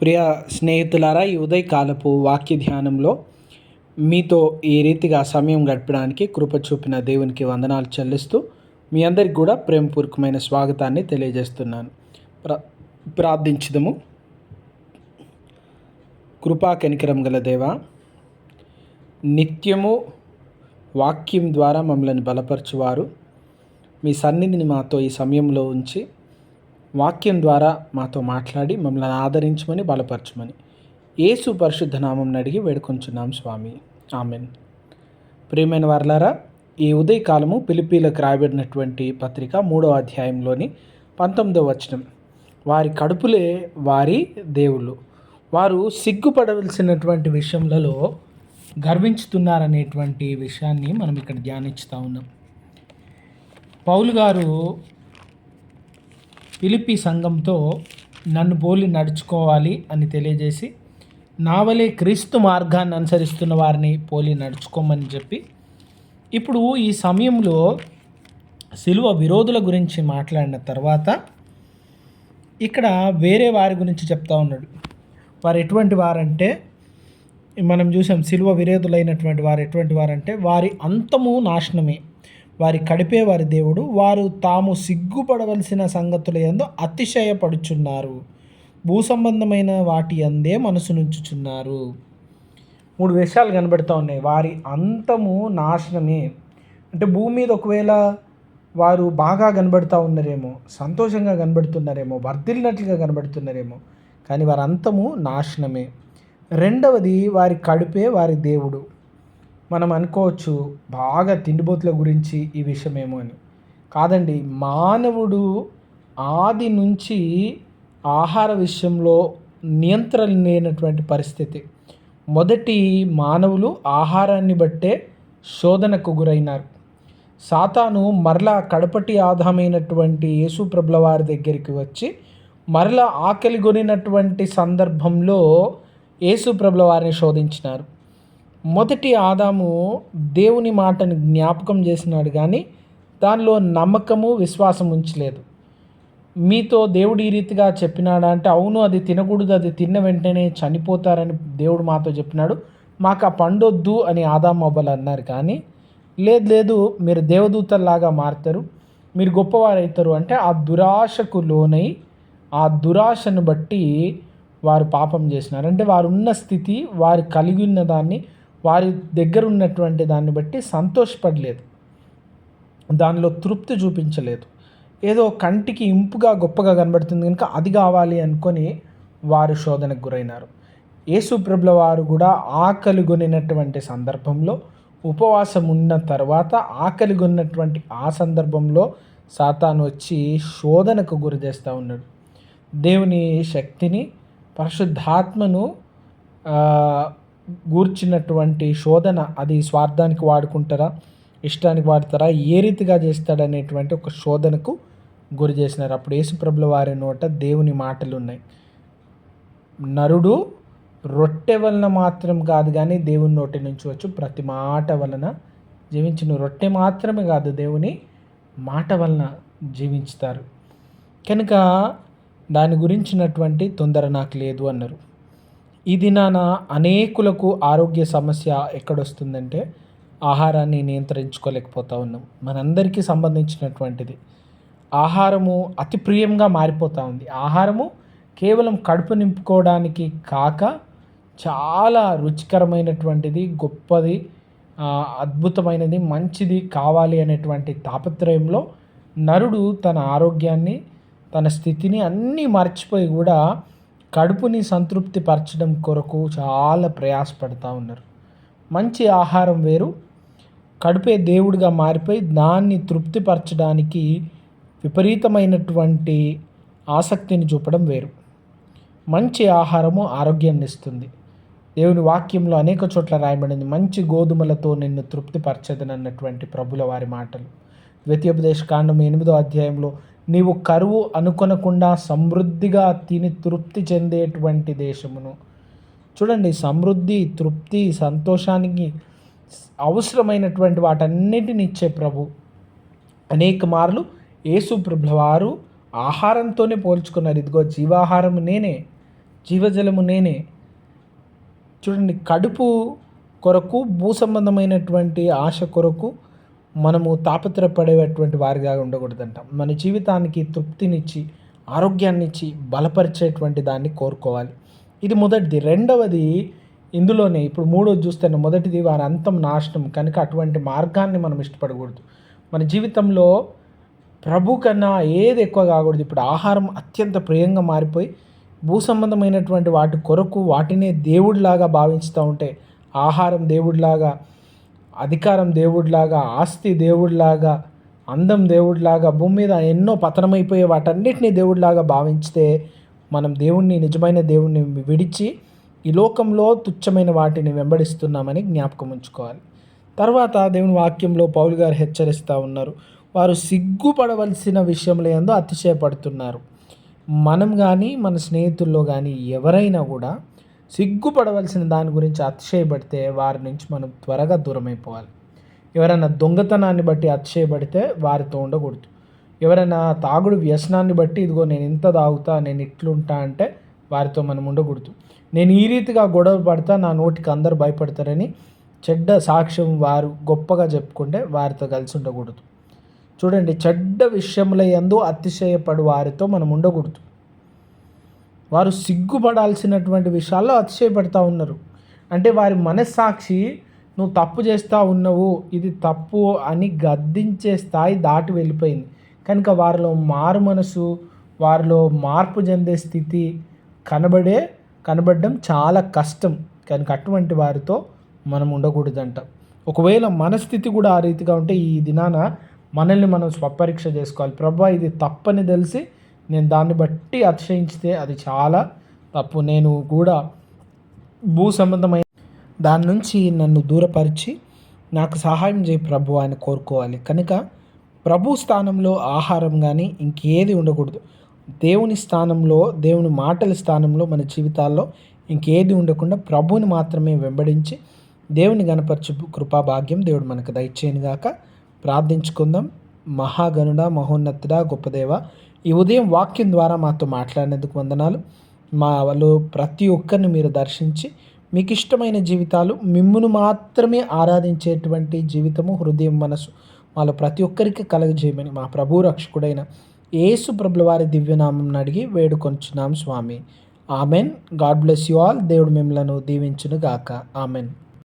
ప్రియ స్నేహితులారా ఈ ఉదయకాలపు వాక్య ధ్యానంలో మీతో ఈ రీతిగా సమయం గడపడానికి కృప చూపిన దేవునికి వందనాలు చెల్లిస్తూ మీ అందరికి కూడా ప్రేమపూర్వకమైన స్వాగతాన్ని తెలియజేస్తున్నాను. ప్ర ప్రార్థించదము. కృపా కనికరం గల దేవ నిత్యము వాక్యం ద్వారా మమ్మల్ని బలపరచువారు. మీ సన్నిధిని మాతో ఈ సమయంలో ఉంచి వాక్యం ద్వారా మాతో మాట్లాడి మమ్మల్ని ఆదరించమని బలపరచమని యేసు పరిశుద్ధ నామం అడిగి వేడుకొంచున్నాం స్వామి. ఆమెన్. ప్రియమైన వర్లారా ఈ ఉదయకాలము పిలిపీలకు రాయబడినటువంటి పత్రిక మూడవ అధ్యాయంలోని పంతొమ్మిదవ వచనం. వారి కడుపులే వారి దేవుళ్ళు. వారు సిగ్గుపడవలసినటువంటి విషయంలో గర్వించుతున్నారనేటువంటి విషయాన్ని మనం ఇక్కడ ధ్యానిస్తూ ఉన్నాం. పౌలు గారు పిలిపి సంఘంతో నన్ను పోలి నడుచుకోవాలి అని తెలియజేసి నావలే క్రీస్తు మార్గాన్ని అనుసరిస్తున్న వారిని పోలి నడుచుకోమని చెప్పి ఇప్పుడు ఈ సమయంలో సిలువ విరోధుల గురించి మాట్లాడిన తర్వాత ఇక్కడ వేరే వారి గురించి చెప్తా ఉన్నాడు. వారు ఎటువంటి వారంటే మనం చూసాం సిలువ విరోధులైనటువంటి వారు ఎటువంటి వారంటే వారి అంతము నాశనమే. వారి కడిపే వారి దేవుడు. వారు తాము సిగ్గుపడవలసిన సంగతుల ఎందు అతిశయపడుచున్నారు. భూ సంబంధమైన వాటి అందే మనసునుంచుచున్నారు మూడు విషయాలు కనబడుతూ ఉన్నాయి. వారి అంతము నాశనమే. అంటే భూమి మీద ఒకవేళ వారు బాగా కనబడుతూ ఉన్నారేమో సంతోషంగా కనబడుతున్నారేమో వర్ధిల్లినట్లుగా కనబడుతున్నారేమో కానీ వారి అంతము నాశనమే. రెండవది వారి కడుపే వారి దేవుడు. మనం అనుకోవచ్చు బాగా తిండిబోతుల గురించి ఈ విషయమేమో అని. కాదండి మానవుడు ఆది నుంచి ఆహార విషయంలో నియంత్రణ లేనటువంటి పరిస్థితి. మొదటి మానవులు ఆహారాన్ని బట్టే శోధనకు గురైనారు. సాతాను మరలా కడపటి ఆధామైనటువంటి యేసుప్రభుల వారి దగ్గరికి వచ్చి మరలా ఆకలి కొనినటువంటి సందర్భంలో యేసుప్రభుల వారిని శోధించినారు. మొదటి ఆదాము దేవుని మాటను జ్ఞాపకం చేసినాడు కానీ దానిలో నమ్మకము విశ్వాసం ఉంచలేదు. మీతో దేవుడు ఈ రీతిగా చెప్పినాడా అంటే అవును అది తినకూడదు అది తిన్న వెంటనే చనిపోతారని దేవుడు మాతో చెప్పినాడు. మాకు ఆ పండొద్దు అని ఆదాం అవ్వాలి అన్నారు కానీ లేదు లేదు మీరు దేవదూతల్లాగా మారుతారు మీరు గొప్పవారు అంటే ఆ దురాశకు లోనై ఆ దురాశను బట్టి వారు పాపం చేసినారు. అంటే వారు ఉన్న స్థితి వారు కలిగి ఉన్న దాన్ని వారి దగ్గర ఉన్నటువంటి దాన్ని బట్టి సంతోషపడలేదు. దానిలో తృప్తి చూపించలేదు. ఏదో కంటికి ఇంపుగా గొప్పగా కనబడుతుంది కనుక అది కావాలి అనుకొని వారు శోధనకు గురైనారు. యేసుప్రభుల వారు కూడా ఆకలి కొనినటువంటి సందర్భంలో ఉపవాసం ఉన్న తర్వాత ఆకలి కొన్నటువంటి ఆ సందర్భంలో సాతాను వచ్చి శోధనకు గురి చేస్తూ ఉన్నాడు. దేవుని శక్తిని పరిశుద్ధాత్మను గూర్చినటువంటి శోధన అది స్వార్థానికి వాడుకుంటారా ఇష్టానికి వాడతారా ఏ రీతిగా చేస్తాడనేటువంటి ఒక శోధనకు గురి చేసినారు. అప్పుడు యేసుప్రభుల వారి నోట దేవుని మాటలు ఉన్నాయి నరుడు రొట్టె వలన మాత్రం కాదు కానీ దేవుని నోటి నుంచి వచ్చు ప్రతి మాట వలన జీవించిన రొట్టె మాత్రమే కాదు దేవుని మాట వలన జీవించుతారు. కనుక దాని గురించినటువంటి తొందర నాకు లేదు అన్నారు. ఈ దినాన అనేకులకు ఆరోగ్య సమస్య ఎక్కడొస్తుందంటే ఆహారాన్ని నియంత్రించుకోలేకపోతూ ఉన్నాం. మనందరికీ సంబంధించినటువంటిది. ఆహారము అతి ప్రియంగా మారిపోతూ ఉంది. ఆహారము కేవలం కడుపు నింపుకోవడానికి కాక చాలా రుచికరమైనటువంటిది గొప్పది అద్భుతమైనది మంచిది కావాలి అనేటువంటి తాపత్రయంలో నరుడు తన ఆరోగ్యాన్ని తన స్థితిని అన్నీ మర్చిపోయి కూడా కడుపుని సంతృప్తి పరచడం కొరకు చాలా ప్రయాసపడుతూ ఉన్నారు. మంచి ఆహారం వేరు. కడుపే దేవుడిగా మారిపోయి దాన్ని తృప్తిపరచడానికి విపరీతమైనటువంటి ఆసక్తిని చూపడం వేరు. మంచి ఆహారము ఆరోగ్యాన్ని ఇస్తుంది. దేవుని వాక్యంలో అనేక చోట్ల రాయబడింది. మంచి గోధుమలతో నిన్ను తృప్తిపరచదనన్నటువంటి ప్రభుల వారి మాటలు. ద్వితీయోపదేశ కాండం ఎనిమిదో అధ్యాయంలో నీవు కరువు అనుకొనకుండా సమృద్ధిగా తిని తృప్తి చెందేటువంటి దేశమును. చూడండి సమృద్ధి తృప్తి సంతోషానికి అవసరమైనటువంటి వాటన్నిటిని ఇచ్చే ప్రభు. అనేక మార్లు యేసు ప్రభువారు ఆహారంతోనే పోల్చుకున్నారు. ఇదిగో జీవాహారము నేనే జీవజలము నేనే. చూడండి కడుపు కొరకు భూ సంబంధమైనటువంటి ఆశ కొరకు మనము తాపత్రపడేటువంటి వారిగా ఉండకూడదంట. మన జీవితానికి తృప్తినిచ్చి ఆరోగ్యాన్ని ఇచ్చి బలపరిచేటువంటి దాన్ని కోరుకోవాలి. ఇది మొదటిది. రెండవది ఇందులోనే ఇప్పుడు మూడోది చూస్తే మొదటిది వారి అంతం నాశనం. కనుక అటువంటి మార్గాన్ని మనం ఇష్టపడకూడదు. మన జీవితంలో ప్రభు కన్నా ఏది ఎక్కువ కాకూడదు. ఇప్పుడు ఆహారం అత్యంత ప్రియంగా మారిపోయి భూ సంబంధమైనటువంటి వాటి కొరకు వాటినే దేవుడిలాగా భావిస్తూ ఉంటే ఆహారం దేవుడిలాగా అధికారం దేవుడిలాగా ఆస్తి దేవుడిలాగా అందం దేవుడిలాగా భూమి మీద ఎన్నో పతనమైపోయే వాటన్నిటినీ దేవుడిలాగా భావించితే మనం దేవుణ్ణి నిజమైన దేవుణ్ణి విడిచి ఈ లోకంలో తుచ్చమైన వాటిని వెంబడిస్తున్నామని జ్ఞాపకం ఉంచుకోవాలి. తర్వాత దేవుని వాక్యంలో పౌలు గారు హెచ్చరిస్తూ ఉన్నారు. వారు సిగ్గుపడవలసిన విషయంలో ఏందో అతిశయపడుతున్నారు. మనం కానీ మన స్నేహితుల్లో కానీ ఎవరైనా కూడా సిగ్గుపడవలసిన దాని గురించి అతిశయపడితే వారి నుంచి మనం త్వరగా దూరమైపోవాలి. ఎవరైనా దొంగతనాన్ని బట్టి అతిశయపడితే వారితో ఉండకూడదు. ఎవరైనా తాగుడు వ్యసనాన్ని బట్టి ఇదిగో నేను ఇంత తాగుతా నేను ఇట్లుంటా అంటే వారితో మనం ఉండకూడదు. నేను ఈ రీతిగా గొడవ పడతా నా నోటికి అందరు భయపడతారని చెడ్డ సాక్ష్యం వారు గొప్పగా చెప్పుకుంటే వారితో కలిసి ఉండకూడదు. చూడండి చెడ్డ విషయముల ఎందు అతిశయపడు వారితో మనం ఉండకూడదు. వారు సిగ్గుపడాల్సినటువంటి విషయాల్లో అతిశయపడతా ఉన్నారు. అంటే వారి మనస్సాక్షి నువ్వు తప్పు చేస్తూ ఉన్నావు ఇది తప్పు అని గద్దించే స్థాయి దాటి వెళ్ళిపోయింది. కనుక వారిలో మారు మనసు వారిలో మార్పు చెందే స్థితి కనబడే కనబడడం చాలా కష్టం. కనుక అటువంటి వారితో మనం ఉండకూడదంట. ఒకవేళ మన స్థితి కూడా ఆ రీతిగా ఉంటే ఈ దినాన మనల్ని మనం స్వపరీక్ష చేసుకోవాలి. ప్రభా ఇది తప్పని తెలిసి నేను దాన్ని బట్టి అతిశయించితే అది చాలా తప్పు. నేను కూడా భూ సంబంధమైన దాని నుంచి నన్ను దూరపరిచి నాకు సహాయం చేయి ప్రభు అని కోరుకోవాలి. కనుక ప్రభు స్థానంలో ఆహారం కానీ ఇంకేది ఉండకూడదు. దేవుని స్థానంలో దేవుని మాటల స్థానంలో మన జీవితాల్లో ఇంకేది ఉండకుండా ప్రభుని మాత్రమే వెంబడించి దేవుని గణపరచు కృపాభాగ్యం దేవుడు మనకు దయచేయను గాక ప్రార్థించుకుందాం. మహాగనుడ మహోన్నతుడ గొప్పదేవ ఈ ఉదయం వాక్యం ద్వారా మాతో మాట్లాడినందుకు వందనాలు. మా వాళ్ళు ప్రతి ఒక్కరిని మీరు దర్శించి మీకు ఇష్టమైన జీవితాలు మిమ్మును మాత్రమే ఆరాధించేటువంటి జీవితము హృదయం మనసు వాళ్ళు ప్రతి ఒక్కరికి కలగజేయమని మా ప్రభు రక్షకుడైన యేసు ప్రభుల వారి దివ్యనామం అడిగి వేడుకొంచున్నాం స్వామి. Amen. God bless you all. దేవుడు మిమ్మలను దీవించునుగాక. ఆమెన్.